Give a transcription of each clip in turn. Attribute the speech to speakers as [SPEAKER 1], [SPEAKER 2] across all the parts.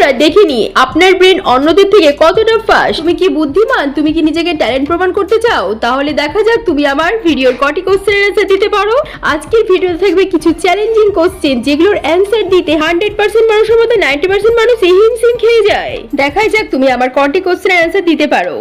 [SPEAKER 1] বন্ধুরা, দেখে নি আপনার ব্রেন অন্যদের থেকে কতটা ফাস্ট তুমি কি বুদ্ধিমান? তুমি কি নিজেকে ট্যালেন্ট প্রমাণ করতে চাও? তাহলে দেখা যাক তুমি আমার ভিডিওর কটি কোশ্চেনের অ্যান্সার দিতে পারো। আজকের ভিডিওতে থাকবে কিছু চ্যালেঞ্জিং কোশ্চেন যেগুলোর অ্যান্সার দিতে হান্ড্রেড পার্সেন্ট মানুষের মধ্যে নাইনটি পার্সেন্ট মানুষ হিমসিম খেয়ে যায়। দেখাই যাক তুমি আমার কটি কোশ্চেনের অ্যান্সার দিতে পারো।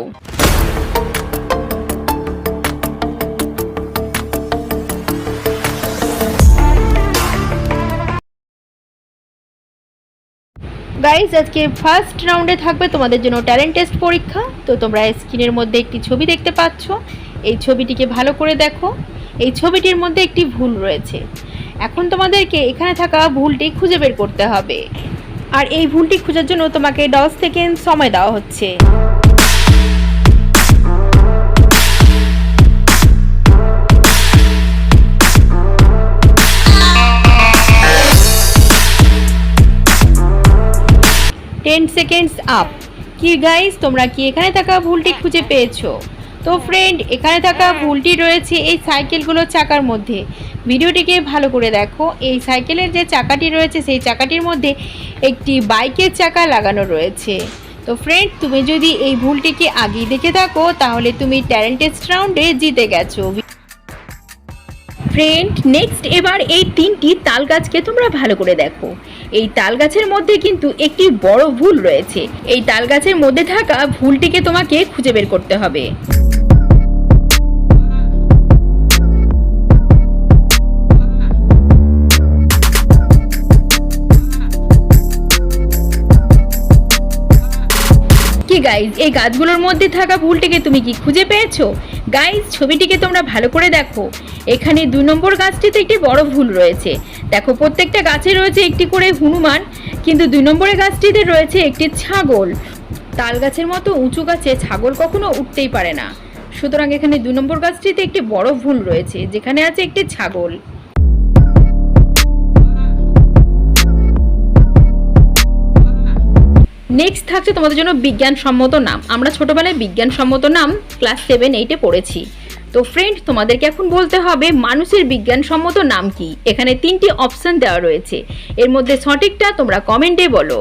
[SPEAKER 1] গাইজ আজকে ফার্স্ট রাউন্ডে থাকবে তোমাদের জন্য ট্যালেন্ট টেস্ট পরীক্ষা। তো তোমরা স্ক্রিনের মধ্যে একটি ছবি দেখতে পাচ্ছ। এই ছবিটিকে ভালো করে দেখো। এই ছবিটির মধ্যে একটি ভুল রয়েছে। এখন তোমাদেরকে এখানে থাকা ভুলটি খুঁজে বের করতে হবে। আর এই ভুলটি খোঁজার জন্য তোমাকে দশ সেকেন্ড সময় দেওয়া হচ্ছে। টেন সেকেন্ডস আপ কি গাইস তোমরা কি এখানে থাকা ভুলটি খুঁজে পেয়েছ? তো ফ্রেন্ড এখানে থাকা ভুলটি রয়েছে এই সাইকেলগুলোর চাকার মধ্যে। ভিডিওটিকে ভালো করে দেখো এই সাইকেলের যে চাকাটি রয়েছে সেই চাকাটির মধ্যে একটি বাইকের চাকা লাগানো রয়েছে। তো ফ্রেন্ড তুমি যদি এই ভুলটিকে আগেই দেখে থাকো তাহলে তুমি ট্যালেন্ট টেস্ট রাউন্ডে জিতে গেছো। ফ্রেন্ড নেক্সট এবার এই তিনটি তাল গাছকে তোমরা ভালো করে দেখো। এই তাল গাছের মধ্যে কিন্তু একটি বড় ভুল রয়েছে। এই তাল গাছের মধ্যে থাকা ভুলটিকে তোমাকে খুঁজে বের করতে হবে। গাইজ এই গাছগুলোর মধ্যে থাকা ভুলটিকে তুমি কি খুঁজে পেয়েছ? গাইজ ছবিটিকে তোমরা ভালো করে দেখো। এখানে দুই নম্বর গাছটিতে একটি বড় ভুল রয়েছে। দেখো, প্রত্যেকটা গাছে রয়েছে একটি করে হনুমান, কিন্তু দুই নম্বরের গাছটিতে রয়েছে একটি ছাগল। তাল গাছের মতো উঁচু গাছে ছাগল কখনো উঠতেই পারে না। সুতরাং এখানে দুই নম্বর গাছটিতে একটি বড় ভুল রয়েছে, যেখানে আছে একটি ছাগল। নেক্সট থাকছে তোমাদের জন্য বিজ্ঞানসম্মত নাম। আমরা ছোটোবেলায় বিজ্ঞানসম্মত নাম ক্লাস সেভেন এইটে পড়েছি। তো ফ্রেন্ড তোমাদেরকে এখন বলতে হবে, মানুষের বিজ্ঞানসম্মত নাম কি? এখানে তিনটি অপশান দেওয়া রয়েছে। এর মধ্যে সঠিকটা তোমরা কমেন্টে বলো।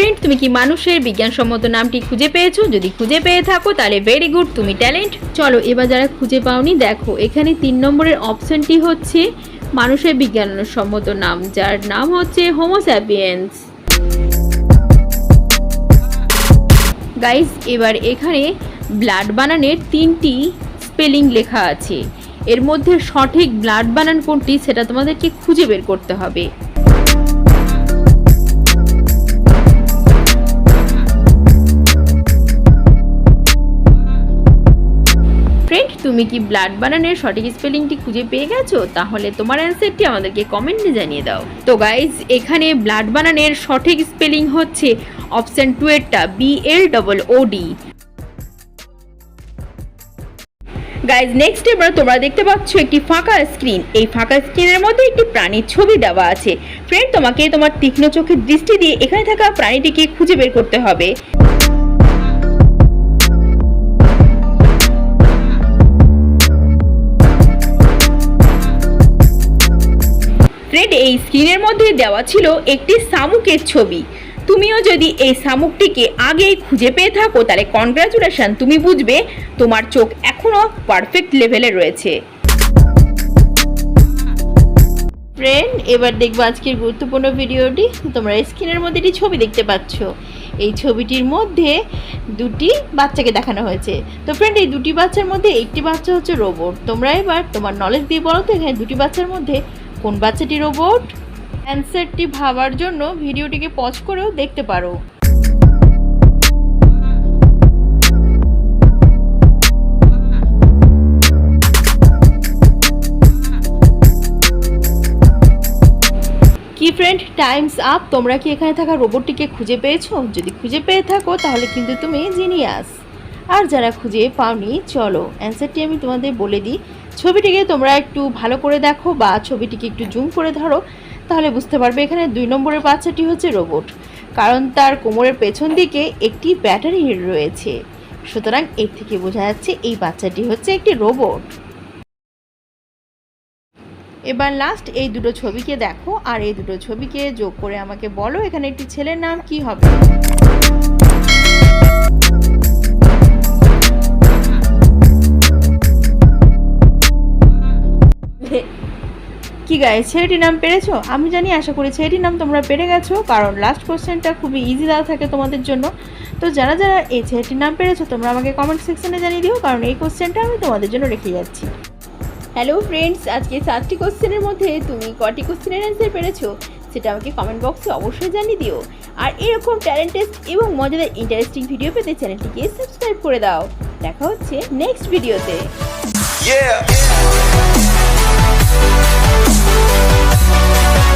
[SPEAKER 1] ফ্রেন্ড, তুমি কি মানুষের বিজ্ঞানসম্মত নামটি খুঁজে পেয়েছ? যদি খুঁজে পেয়ে থাকো, তাহলে ভেরি গুড তুমি ট্যালেন্ট চলো, এবার যারা খুঁজে পাওনি, দেখো, এখানে তিন নম্বরের অপশনটি হচ্ছে মানুষের বিজ্ঞানসম্মত নাম, যার নাম হচ্ছে হোমোস্যাপিয়েন্স গাইস এবার এখানে ব্লাড বানানের তিনটি স্পেলিং লেখা আছে। এর মধ্যে সঠিক ব্লাড বানান কোনটি, সেটা তোমাদেরকে খুঁজে বের করতে হবে। তুমি কি ব্লাড বানানের সঠিক স্পেলিংটি খুঁজে পেয়ে গেছো? তাহলে তোমার অ্যান্সারটি আমাদেরকে কমেন্টে জানিয়ে দাও। তো গাইজ এখানে ব্লাড বানানের সঠিক স্পেলিং হচ্ছে option two এরটা B L double O D guys next এবার তোমরা দেখতে পাচ্ছ একটি ফাঁকা স্ক্রিন এই ফাঁকা স্ক্রিনের মধ্যে একটি প্রাণীর ছবি দেওয়া আছে। ফ্রেন্ড তোমাকে তোমার তীক্ষ্ণ চোখের দৃষ্টি দিয়ে এখানে থাকা প্রাণীটিকে খুঁজে বের করতে হবে। ফ্রেড এই স্ক্রিনের মধ্যে দেওয়া ছিল একটি শামুকের ছবি। তুমিও যদি এই শামুকটিকে আগেই খুঁজে পেয়ে থাকো, তাহলে কনগ্রাচুলেশন তুমি বুঝবে তোমার চোখ এখনও পারফেক্ট লেভেলে রয়েছে। ফ্রেন্ড এবার দেখব আজকের গুরুত্বপূর্ণ ভিডিওটি। তোমরা স্ক্রিনের মধ্যে একটি ছবি দেখতে পাচ্ছ। এই ছবিটির মধ্যে দুটি বাচ্চাকে দেখানো হয়েছে। তো ফ্রেন্ড এই দুটি বাচ্চার মধ্যে একটি বাচ্চা হচ্ছে রোবট তোমরা এবার তোমার নলেজ দিয়ে বলো তো, এখানে দুটি বাচ্চার মধ্যে কোন বাচ্চাটি রোবট অ্যান্সারটি ভাবার জন্য ভিডিওটিকে পজ করেও দেখতে পারো। ফ্রেন্ড টাইমস আপ তোমরা কি এখানে থাকা রোবটটিকে খুঁজে পেয়েছ? যদি খুঁজে পেয়ে থাকো, তাহলে কিন্তু তুমি জিনিয়াস আর যারা খুঁজে পাওনি, চলো অ্যান্সারটি আমি তোমাদের বলে দিই। ছবিটিকে তোমরা একটু ভালো করে দেখো বা ছবিটিকে একটু জুম করে ধরো, তাহলে বুঝতে পারবে এখানে দুই নম্বরের বাচ্চাটি হচ্ছে রোবট কারণ তার কোমরের পেছন দিকে একটি ব্যাটারি রয়েছে। সুতরাং এর থেকে বোঝা যাচ্ছে এই বাচ্চাটি হচ্ছে একটি রোবট এবার লাস্ট এই দুটো ছবিকে দেখো, আর এই দুটো ছবিকে যোগ করে আমাকে বলো এখানে একটি ছেলের নাম কি হবে। কি গায়ে ছেলেটির নাম পেরেছ? আমি জানি, আশা করি ছেলেটির নাম তোমরা পেরে গেছো, কারণ লাস্ট কোশ্চেনটা খুবই ইজি দেওয়া থাকে তোমাদের জন্য। তো যারা যারা এই ছেলেটির নাম পেরেছ, তোমরা আমাকে কমেন্ট সেকশনে জানিয়ে দিও, কারণ এই কোশ্চেনটা আমি তোমাদের জন্য রেখে যাচ্ছি। হ্যালো ফ্রেন্ডস আজকে সাতটি কোশ্চেনের মধ্যে তুমি কটি কোশ্চেনের অ্যান্সার পেরেছ? সেটা আমাকে কমেন্ট বক্সে অবশ্যই জানিয়ে দিও। আর এরকম ট্যালেন্টেড এবং মজাদার ইন্টারেস্টিং ভিডিও পেতে চ্যানেলটিকে সাবস্ক্রাইব করে দাও। দেখা হচ্ছে নেক্সট ভিডিওতে
[SPEAKER 2] Thank you.